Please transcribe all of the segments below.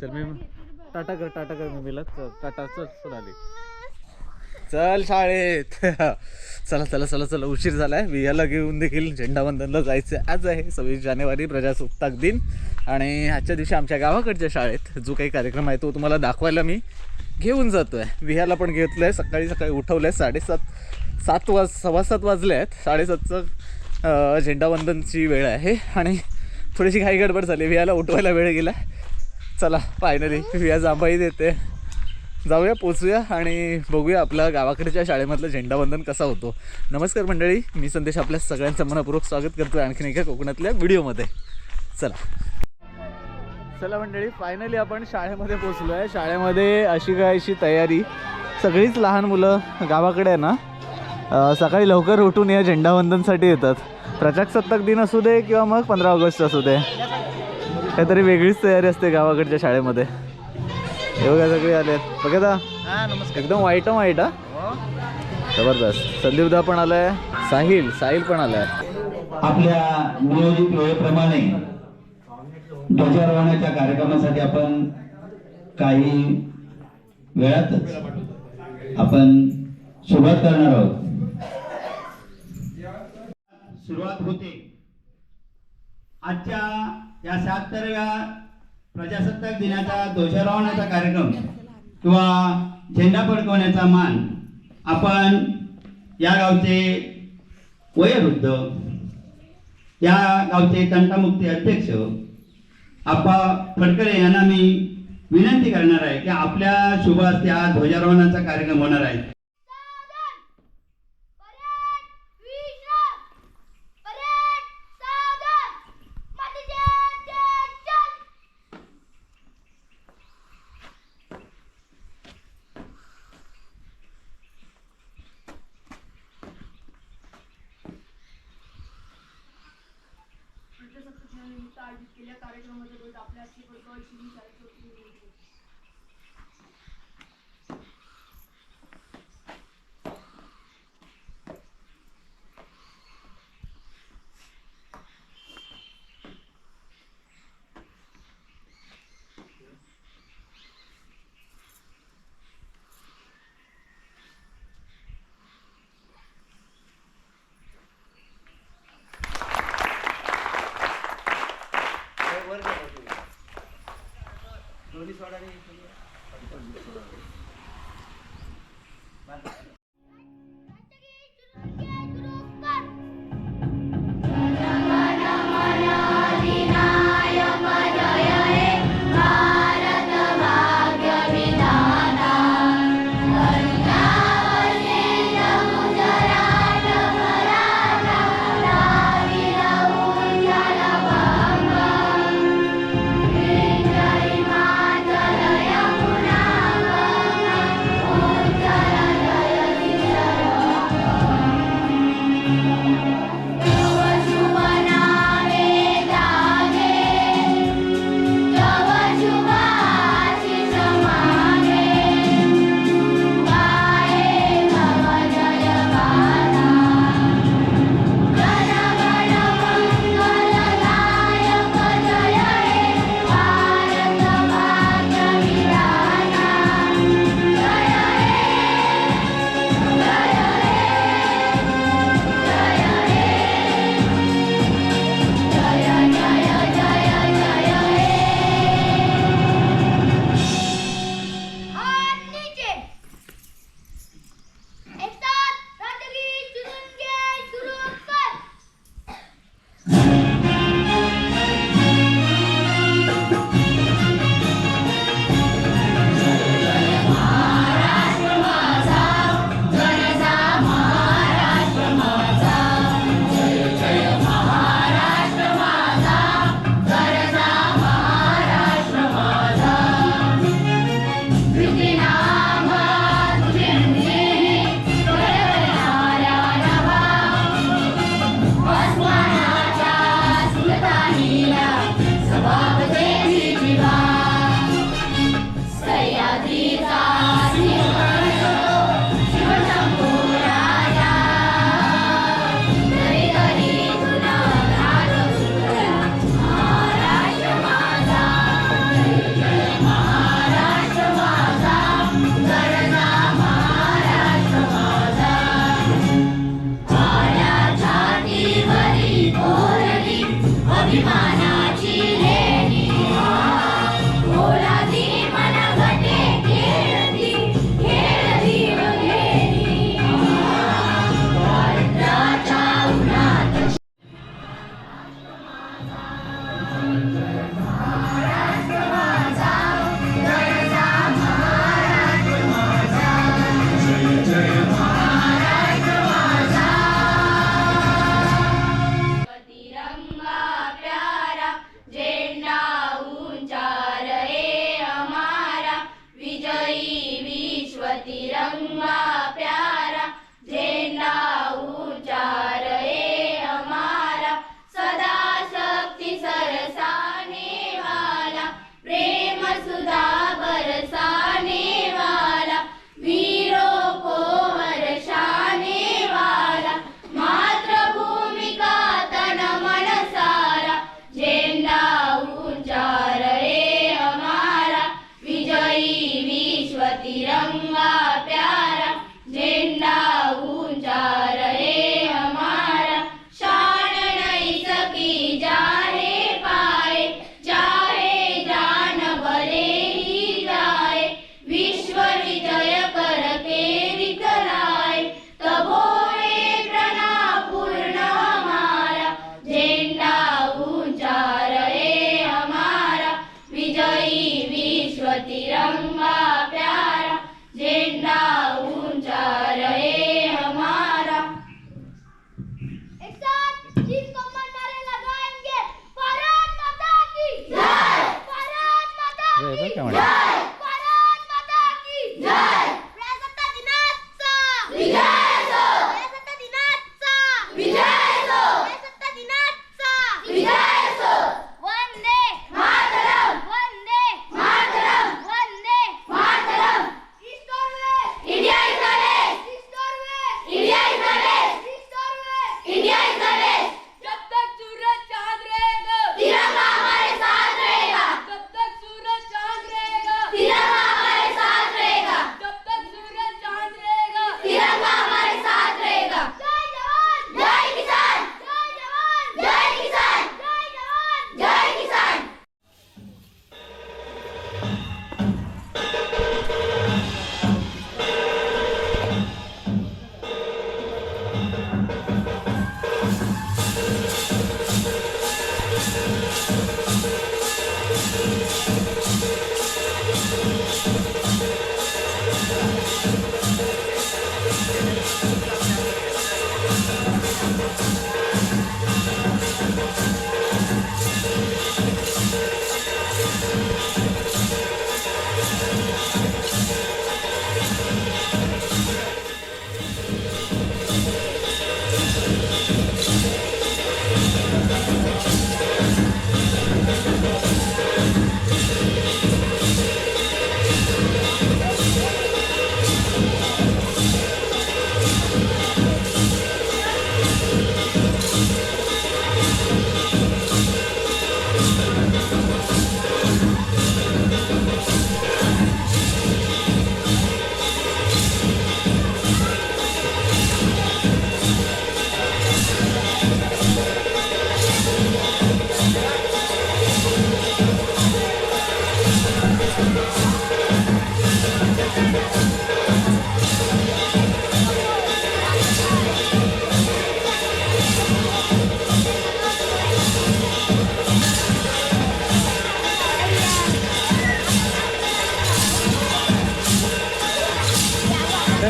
चल मी टाटा कर टाटा कर मम्मीला चल, टाटा चल चल आली. चल शाळेत. चला चला चला चला उशीर झालाय. वियाला घेऊन देखील झेंडावंदनला जायचं आज आहे सव्वीस जानेवारी प्रजासत्ताक दिन. आणि आजच्या दिवशी आमच्या गावाकडच्या शाळेत जो काही कार्यक्रम आहे तो तुम्हाला दाखवायला मी घेऊन जातो आहे विह्याला पण घेतलं आहे सकाळी सकाळी उठवलं आहे साडेसात सात वाज सव्वा सात वाजले आहेत. साडेसातचं झेंडावंदनची वेळ आहे. आणि थोडीशी घाई गडबड झाली. विह्याला उठवायला वेळ गेला चला फायनली या जांभाई देते. जाऊया पोचूया आणि बघूया आपल्या गावाकडच्या शाळेमधलं झेंडावंदन कसा होतो. नमस्कार मंडळी मी संदेश आपल्या सगळ्यांचं मनपूर्वक स्वागत करतो आणखीन एका कोकणातल्या व्हिडिओमध्ये. चला. चला मंडळी फायनली आपण शाळेमध्ये पोचलो आहे शाळेमध्ये अशी काय अशी तयारी. सगळीच लहान मुलं गावाकडे आहे ना सकाळी लवकर उठून या झेंडावंदनसाठी येतात. प्रजासत्ताक दिन असू दे किंवा मग पंधरा ऑगस्ट असू दे. काहीतरी वेगळीच तयारी असते गावाकडच्या शाळेमध्ये. हे बघा सगळे आले आहेत बघा दा. हा नमस्कार. एकदम वाईट वाईट हा. जबरदस्त. संदीपदा पण आलाय. साहिल साहिल पण आलाय. आपल्या नियोजित वेळेप्रमाणे ध्वजारोहणाच्या कार्यक्रमासाठी आपण काही वेळातच आपण सुरुवात करणार आहोत. सुरुवात होते. आजच्या या शहात्तरव्या प्रजासत्ताक दिनाचा ध्वजारोहणाचा कार्यक्रम किंवा झेंडा फडकवण्याचा मान आपण या गावचे वयोवृद्ध या गावचे तंटामुक्ती अध्यक्ष आप्पा फडकरे यांना मी विनंती करणार आहे की आपल्या शुभ हस्ते हा ध्वजारोहणाचा कार्यक्रम होणार आहे. आयोजित केल्या कार्यक्रमाच्या आपल्या जय Vasudha.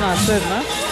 ते नाचतायत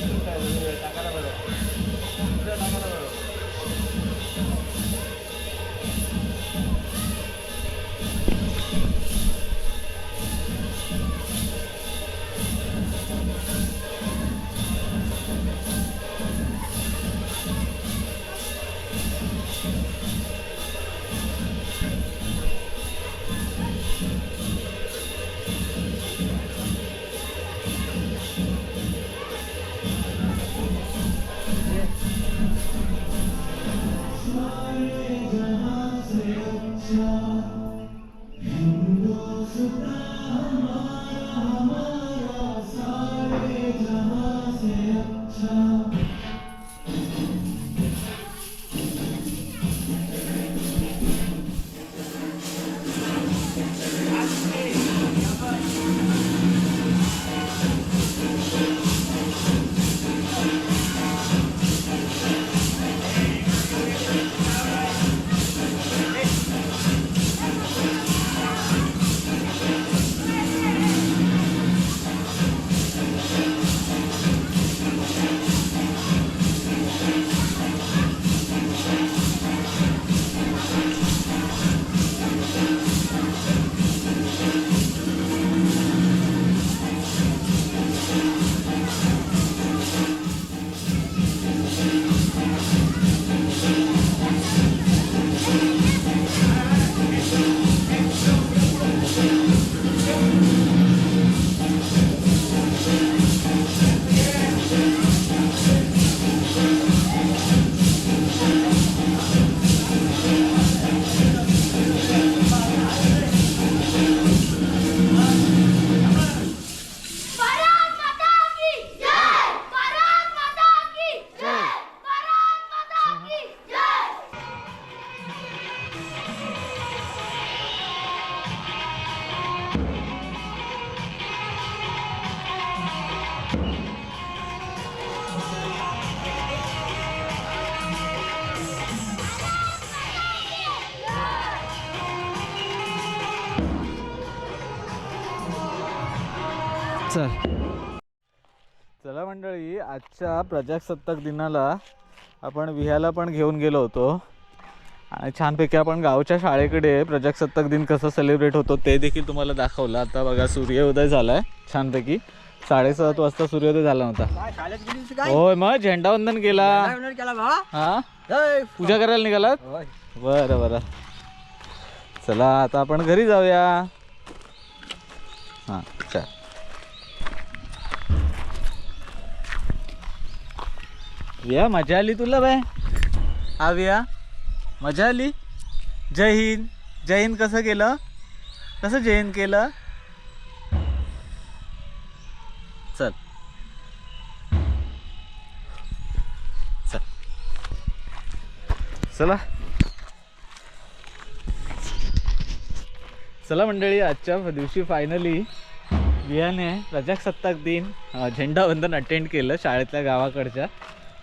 ना चल. चला मंडळी आजच्या प्रजासत्ताक दिनाला आपण विह्याला पण घेऊन गेलो होतो. आणि छानपैकी आपण गावच्या शाळेकडे प्रजासत्ताक दिन कसं सेलिब्रेट होतो ते देखील तुम्हाला दाखवलं. आता बघा सूर्योदय झालाय छानपैकी. साडेसात वाजता सूर्योदय झाला होता. होय मग झेंडावंदन केला. हा? पूजा करायला निघालात? बरं बरं. चला आता आपण घरी जाऊया. हां. विया मजा आली तुला बाय. हा विया मजा आली. जय हिंद. जय हिंद कसं केलं? कसं जय हिंद केलं? चल. चल. चला. चला मंडळी आजच्या दिवशी फायनली वियाने प्रजासत्ताक दिन झेंडावंदन अटेंड केलं शाळेतल्या गावाकडच्या.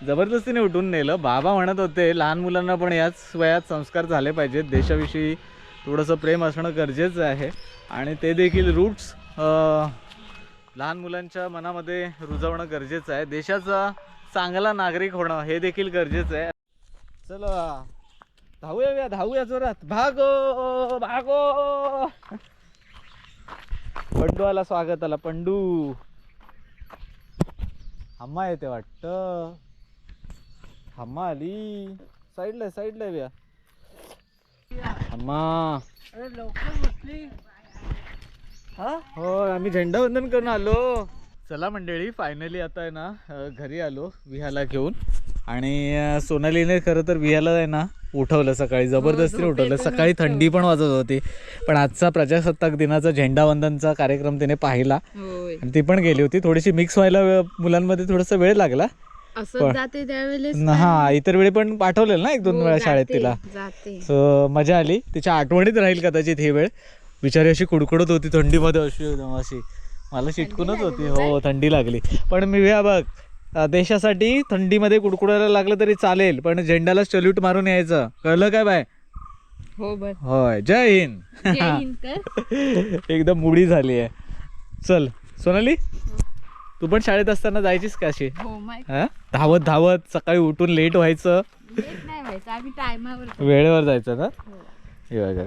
जबरदस्तीने उठून नेलं. बाबा म्हणत होते लहान मुलांना पण याच वयात संस्कार झाले पाहिजेत. देशाविषयी थोडंसं प्रेम असणं गरजेचं आहे. आणि ते देखील रूट्स लहान मुलांच्या मनामध्ये रुजवणं गरजेचं आहे. देशाचा चांगला नागरिक होणं हे देखील गरजेचं आहे. चला धावूया धावूया जोरात. भागो भागो! पंडू आला स्वागत आला पंडू. अम्मा येते वाटतं. हम्मा आली. साईडला साईडला व्या हम्मा हो? आम्ही झेंडावंदन करून आलो. चला मंडळी फायनली आता आहे ना घरी आलो विहाला घेऊन. आणि सोनालीने खरं तर विहाला आहे ना उठवलं सकाळी. जबरदस्तीने उठवलं. सकाळी थंडी पण वाजत होती. पण आजचा प्रजासत्ताक दिनाचा झेंडावंदनचा कार्यक्रम तिने पाहिला. आणि ती पण गेली होती. थोडीशी मिक्स व्हायला मुलांमध्ये थोडासा वेळ लागला. असं जाते त्यावेळेस न- हा इतर वेळी पण पाठवलेलं ना एक दोन हो, वेळा शाळेत तिला सो मजा आली. तिच्या आठवणीत राहील कदाचित ही वेळ. बिचारी अशी कुडकुडत होती थंडीमध्ये अशी अशी. मला चिटकूनच होती. हो थंडी लागली. पण मी ह्या बघ देशासाठी थंडीमध्ये कुडकुडायला लागलं तरी चालेल पण झेंड्याला सल्यूट मारून यायचं. कळलं काय बाय? हो होय. जय हिंद. एकदम मुडी झाली आहे. चल सोनाली? तू पण शाळेत असताना जायचीस का अशी? हो हा? धावत धावत सकाळी उठून लेट व्हायचं. लेट नाही व्हायचं आम्ही टायमावर वेळेवर जायचं ना? हो. हे बघा.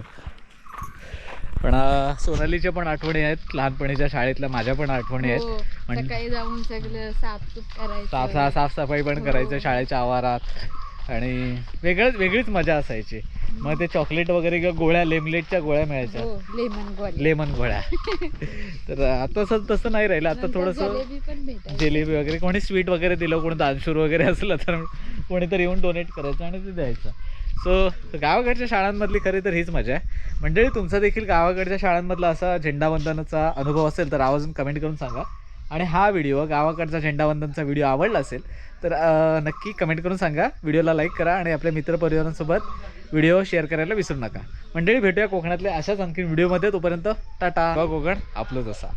पण अं, सोनालीच्या पण आठवणी आहेत. लहानपणीच्या शाळेतल्या माझ्या पण आठवणी आहेत. हो म्हणजे- सकाळी जाऊन सगळं साफसूफ साफ करायचं. साफ साफसफाई पण करायचं हो. शाळेच्या आवारात. आणि वेगळंच वेगळीच मजा असायची. मग ते चॉकलेट वगैरे किंवा गोळ्या लेमलेटच्या गोळ्या मिळायच्या. हो लेमन गोळी लेमन गोळ्या. तर आता तसं तसं नाही राहिलं. आता थोडंसं जिलेबी वगैरे कोणी स्वीट वगैरे दिलं कोणी दानशूर वगैरे असलं तर कोणीतरी येऊन डोनेट करायचं आणि ते द्यायचं. सो गावाकडच्या शाळांमधली खरी तर हीच मजा आहे. मंडळी तुमचा देखील गावाकडच्या शाळांमधला असा झेंडावंदनाचा अनुभव असेल तर आवाजून कमेंट करून सांगा. आणि हा व्हिडिओ गावाकडचा झेंडावंदनचा व्हिडिओ आवडला असेल तर नक्की कमेंट करून सांगा. व्हिडिओला लाईक करा आणि आपल्या मित्रपरिवारांसोबत व्हिडिओ शेअर करायला विसरू नका. मंडळी भेटूया कोकणातल्या अशाच आणखी व्हिडिओमध्ये. तोपर्यंत टाटा. कोकण आपलं असा.